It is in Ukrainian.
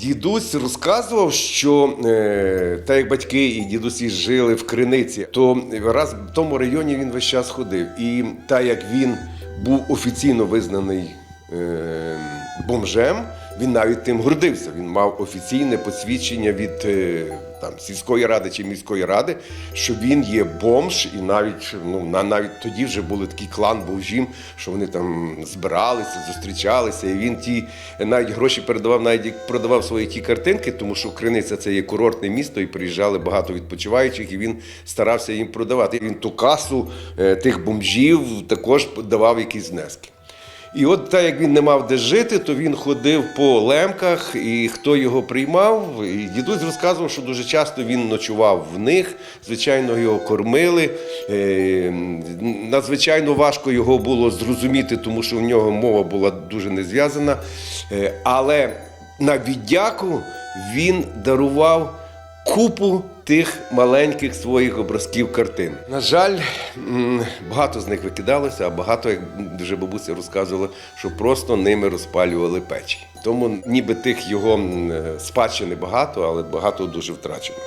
Дідусь розказував, що е, так як батьки і дідусі жили в Криниці, то раз в тому районі він весь час ходив. І так як він був офіційно визнаний е, бомжем, він навіть тим гордився. Він мав офіційне посвідчення від е, там, сільської ради чи міської ради, що він є бомж, і навіть ну на навіть тоді вже були такий клан бомжів, що вони там збиралися, зустрічалися. І він ті навіть гроші передавав, навіть продавав свої ті картинки, тому що Криниця це є курортне місто, і приїжджали багато відпочиваючих, і він старався їм продавати. Він ту касу е, тих бомжів також давав якісь внески. І от так як він не мав де жити, то він ходив по лемках, і хто його приймав, і дідусь розказував, що дуже часто він ночував в них. Звичайно, його кормили. Е, Надзвичайно важко його було зрозуміти, тому що в нього мова була дуже незв'язана. Е, Але на віддяку він дарував купу тих маленьких своїх образків картин. На жаль, багато з них викидалося, а багато, як вже бабуся розказувала, що просто ними розпалювали печі. Тому ніби тих його е, спадщини багато, але багато дуже втрачено.